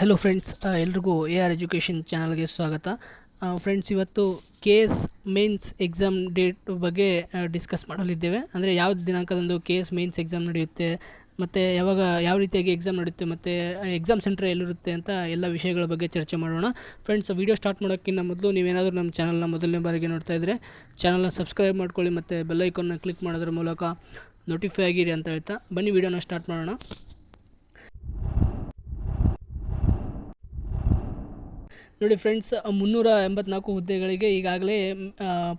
Hello friends ಎಲ್ರಿಗೂ A R education ಚಾನಲ್ಗೆ ಸ್ವಾಗತ. ಫ್ರೆಂಡ್ಸ್ ಇವತ್ತು K S mains exam date ಬಗ್ಗೆ ಡಿಸ್ಕಸ್ ಮಾಡಲಿದ್ದೇವೆ. ಅಂದರೆ ಯಾವ ದಿನಾಂಕದಂದು ಕೆ ಎಸ್ ಮೇನ್ಸ್ ಎಕ್ಸಾಮ್ ನಡೆಯುತ್ತೆ, ಮತ್ತು ಯಾವಾಗ ಯಾವ ರೀತಿಯಾಗಿ ಎಕ್ಸಾಮ್ ನಡೆಯುತ್ತೆ, ಮತ್ತು ಎಕ್ಸಾಮ್ ಸೆಂಟರ್ ಎಲ್ಲಿರುತ್ತೆ ಅಂತ ಎಲ್ಲ ವಿಷಯಗಳ ಬಗ್ಗೆ ಚರ್ಚೆ ಮಾಡೋಣ. ಫ್ರೆಂಡ್ಸ್ ವೀಡಿಯೋ ಸ್ಟಾರ್ಟ್ ಮಾಡೋಕ್ಕಿಂತ ಮೊದಲು ನೀವೇನಾದರೂ ನಮ್ಮ ಚಾನಲ್ನ ಮೊದಲನೇ ಬಾರಿಗೆ ನೋಡ್ತಾ ಇದ್ದರೆ ಚಾನಲ್ನ ಸಬ್ಸ್ಕ್ರೈಬ್ ಮಾಡ್ಕೊಳ್ಳಿ, ಮತ್ತು ಬೆಲ್ಲೈಕನ್ನ ಕ್ಲಿಕ್ ಮಾಡೋದ್ರ ಮೂಲಕ ನೋಟಿಫೈ ಆಗಿರಿ ಅಂತ ಹೇಳ್ತಾ. ಬನ್ನಿ ವಿಡಿಯೋನ ಸ್ಟಾರ್ಟ್ ಮಾಡೋಣ. ನೋಡಿ ಫ್ರೆಂಡ್ಸ್ ಮುನ್ನೂರ ಎಂಬತ್ನಾಲ್ಕು ಹುದ್ದೆಗಳಿಗೆ ಈಗಾಗಲೇ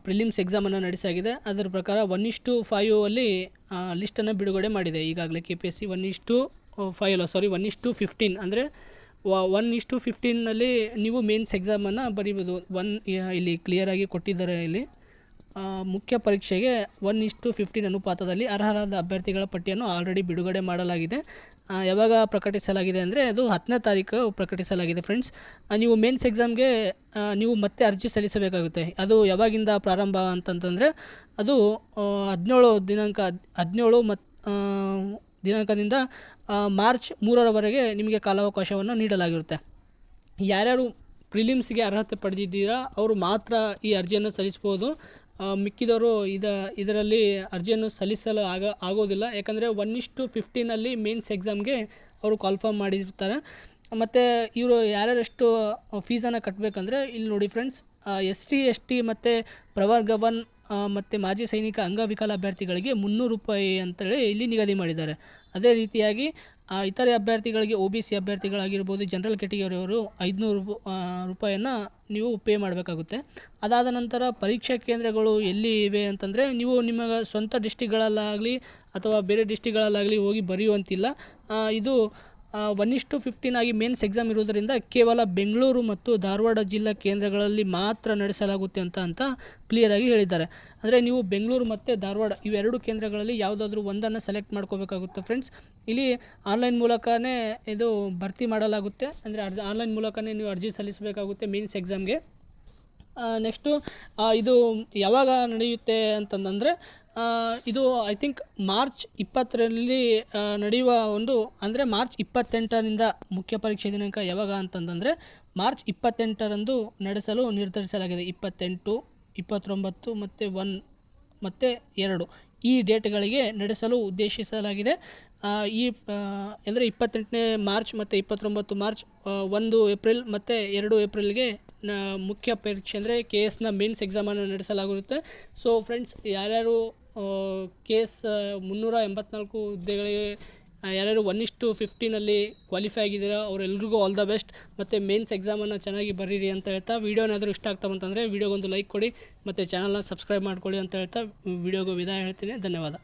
ಪ್ರಿಲಿಮ್ಸ್ ಎಕ್ಸಾಮನ್ನು ನಡೆಸಾಗಿದೆ. ಅದರ ಪ್ರಕಾರ ಒನ್ ಇಷ್ಟು ಫೈವ್ ಅಲ್ಲಿ ಲಿಸ್ಟನ್ನು ಬಿಡುಗಡೆ ಮಾಡಿದೆ. ಈಗಾಗಲೇ K P S C one is to five ಅಲ್ಲ sorry one is to fifteen ಅಂದರೆ ಒನ್ ಇಷ್ಟು ಫಿಫ್ಟೀನಲ್ಲಿ ನೀವು ಮೇನ್ಸ್ ಎಕ್ಸಾಮನ್ನು ಬರೀಬೋದು. ಒನ್ ಇಲ್ಲಿ ಕ್ಲಿಯರಾಗಿ ಕೊಟ್ಟಿದ್ದಾರೆ ಇಲ್ಲಿ. ಮುಖ್ಯ ಪರೀಕ್ಷೆಗೆ ಒನ್ ಇಷ್ಟು ಫಿಫ್ಟೀನ್ ಅನುಪಾತದಲ್ಲಿ ಅರ್ಹರಾದ ಅಭ್ಯರ್ಥಿಗಳ ಪಟ್ಟಿಯನ್ನು ಆಲ್ರೆಡಿ ಬಿಡುಗಡೆ ಮಾಡಲಾಗಿದೆ. ಯಾವಾಗ ಪ್ರಕಟಿಸಲಾಗಿದೆ ಅಂದರೆ ಅದು ಹತ್ತನೇ ತಾರೀಕು ಪ್ರಕಟಿಸಲಾಗಿದೆ ಫ್ರೆಂಡ್ಸ್ ನೀವು ಮೇನ್ಸ್ ಎಕ್ಸಾಮ್ಗೆ ನೀವು ಮತ್ತೆ ಅರ್ಜಿ ಸಲ್ಲಿಸಬೇಕಾಗುತ್ತೆ. ಅದು ಯಾವಾಗಿಂದ ಪ್ರಾರಂಭ ಅಂತಂತಂದರೆ ಅದು ಹದಿನೇಳು ದಿನಾಂಕ, ಹದಿನೇಳು ಮತ್ತು ದಿನಾಂಕದಿಂದ ಮಾರ್ಚ್ ಮೂರರವರೆಗೆ ನಿಮಗೆ ಕಾಲಾವಕಾಶವನ್ನು ನೀಡಲಾಗಿರುತ್ತೆ. ಯಾರ್ಯಾರು ಪ್ರಿಲಿಮ್ಸ್ಗೆ ಅರ್ಹತೆ ಪಡೆದಿದ್ದೀರಾ, ಅವರು ಮಾತ್ರ ಈ ಅರ್ಜಿಯನ್ನು ಸಲ್ಲಿಸ್ಬೋದು ಮಿಕ್ಕಿದವರು ಇದ, ಇದರಲ್ಲಿ ಅರ್ಜಿಯನ್ನು ಸಲ್ಲಿಸಲು ಆಗ, ಆಗೋದಿಲ್ಲ. ಯಾಕಂದರೆ ಒನ್ ಇಷ್ಟು ಫಿಫ್ಟೀನಲ್ಲಿ ಮೇನ್ಸ್ ಎಕ್ಸಾಮ್ಗೆ ಅವರು ಕಾಲ್ಫಾರ್ಮ್ ಮಾಡಿರ್ತಾರೆ. ಮತ್ತು ಇವರು ಯಾರ್ಯಾರೆಷ್ಟು ಫೀಸನ್ನು ಕಟ್ಟಬೇಕಂದ್ರೆ ಇಲ್ಲಿ ನೋಡಿ friends S T S T ಮತ್ತು ಪ್ರವರ್ಗ ಒನ್ ಮತ್ತು ಮಾಜಿ ಸೈನಿಕ ಅಂಗವಿಕಲ ಅಭ್ಯರ್ಥಿಗಳಿಗೆ ಮುನ್ನೂರು ರೂಪಾಯಿ ಅಂತೇಳಿ ಇಲ್ಲಿ ನಿಗದಿ ಮಾಡಿದ್ದಾರೆ. ಅದೇ ರೀತಿಯಾಗಿ ಇತರೆ ಅಭ್ಯರ್ಥಿಗಳಿಗೆ ಒ ಬಿ ಸಿ ಅಭ್ಯರ್ಥಿಗಳಾಗಿರ್ಬೋದು ಜನರಲ್ ಕೆಟಗರಿಯವರು ಐದುನೂರು ರೂಪಾಯಿಯನ್ನು ನೀವು ಪೇ ಮಾಡಬೇಕಾಗುತ್ತೆ. ಅದಾದ ನಂತರ ಪರೀಕ್ಷಾ ಕೇಂದ್ರಗಳು ಎಲ್ಲಿ ಇವೆ ಅಂತಂದರೆ, ನೀವು ನಿಮಗೆ ಸ್ವಂತ ಡಿಸ್ಟಿಕ್ಗಳಲ್ಲಾಗಲಿ ಅಥವಾ ಬೇರೆ ಡಿಸ್ಟಿಕ್ಗಳಲ್ಲಾಗಲಿ ಹೋಗಿ ಬರೆಯುವಂತಿಲ್ಲ. ಇದು ಒನ್ ಇಷ್ಟು ಫಿಫ್ಟೀನ್ ಆಗಿ ಮೇನ್ಸ್ ಎಕ್ಸಾಮ್ ಇರುವುದರಿಂದ ಕೇವಲ ಬೆಂಗಳೂರು ಮತ್ತು ಧಾರವಾಡ ಜಿಲ್ಲಾ ಕೇಂದ್ರಗಳಲ್ಲಿ ಮಾತ್ರ ನಡೆಸಲಾಗುತ್ತೆ ಅಂತ ಅಂತ ಕ್ಲಿಯರಾಗಿ ಹೇಳಿದ್ದಾರೆ. ಅಂದರೆ ನೀವು ಬೆಂಗಳೂರು ಮತ್ತು ಧಾರವಾಡ ಇವೆರಡು ಕೇಂದ್ರಗಳಲ್ಲಿ ಯಾವುದಾದ್ರೂ ಒಂದನ್ನು ಸೆಲೆಕ್ಟ್ ಮಾಡ್ಕೋಬೇಕಾಗುತ್ತೆ ಫ್ರೆಂಡ್ಸ್ ಇಲ್ಲಿ ಆನ್ಲೈನ್ ಮೂಲಕನೇ ಇದು ಭರ್ತಿ ಮಾಡಲಾಗುತ್ತೆ. ಅಂದರೆ ಆನ್ಲೈನ್ ಮೂಲಕನೇ ನೀವು ಅರ್ಜಿ ಸಲ್ಲಿಸಬೇಕಾಗುತ್ತೆ ಮೇನ್ಸ್ ಎಕ್ಸಾಮ್ಗೆ ನೆಕ್ಸ್ಟು ಇದು ಯಾವಾಗ ನಡೆಯುತ್ತೆ ಅಂತಂದರೆ ಇದು ಐ ಥಿಂಕ್ ಮಾರ್ಚ್ ಇಪ್ಪತ್ತರಲ್ಲಿ ನಡೆಯುವ ಒಂದು, ಅಂದರೆ ಮಾರ್ಚ್ ಇಪ್ಪತ್ತೆಂಟರಿಂದ ಮುಖ್ಯ ಪರೀಕ್ಷೆ ದಿನಾಂಕ ಯಾವಾಗ ಅಂತಂದರೆ ಮಾರ್ಚ್ ಇಪ್ಪತ್ತೆಂಟರಂದು ನಡೆಸಲು ನಿರ್ಧರಿಸಲಾಗಿದೆ. ಇಪ್ಪತ್ತೆಂಟು, ಇಪ್ಪತ್ತೊಂಬತ್ತು ಮತ್ತು ಒನ್, ಮತ್ತು ಎರಡು ಈ ಡೇಟ್ಗಳಿಗೆ ನಡೆಸಲು ಉದ್ದೇಶಿಸಲಾಗಿದೆ. ಈ ಅಂದರೆ ಇಪ್ಪತ್ತೆಂಟನೇ ಮಾರ್ಚ್ ಮತ್ತು ಇಪ್ಪತ್ತೊಂಬತ್ತು ಮಾರ್ಚ್ ಒಂದು ಏಪ್ರಿಲ್ ಮತ್ತು ಎರಡು ಏಪ್ರಿಲ್ಗೆ ಮುಖ್ಯ ಪರೀಕ್ಷೆ ಅಂದರೆ ಕೆ ಎಸ್ನ ಮೇನ್ಸ್ ಎಕ್ಸಾಮನ್ನು ನಡೆಸಲಾಗಿರುತ್ತೆ. ಸೊ ಫ್ರೆಂಡ್ಸ್ ಯಾರ್ಯಾರು ಕೆ ಎಸ್ ಮುನ್ನೂರ ಎಂಬತ್ನಾಲ್ಕು ಹುದ್ದೆಗಳಿಗೆ ಯಾರ್ಯಾರು ಒನ್ ಇಷ್ಟು ಫಿಫ್ಟೀನಲ್ಲಿ ಕ್ವಾಲಿಫೈ ಆಗಿದ್ದೀರಾ, ಅವರೆಲ್ರಿಗೂ ಆಲ್ ದ ಬೆಸ್ಟ್ ಮತ್ತು ಮೇನ್ಸ್ ಎಕ್ಸಾಮನ್ನು ಚೆನ್ನಾಗಿ ಬರೀರಿ ಅಂತ ಹೇಳ್ತಾ ವೀಡಿಯೋನಾದರೂ ಇಷ್ಟ ಆಗ್ತಾ ಬಂತಂದರೆ ವೀಡಿಯೋಗೊಂದು ಲೈಕ್ ಕೊಡಿ, ಮತ್ತು ಚಾನಲ್ನ ಸಬ್ಸ್ಕ್ರೈಬ್ ಮಾಡ್ಕೊಳ್ಳಿ ಅಂತ ಹೇಳ್ತಾ ವಿಡಿಯೋಗೂ ವಿದಾಯ ಹೇಳ್ತೀನಿ. ಧನ್ಯವಾದ.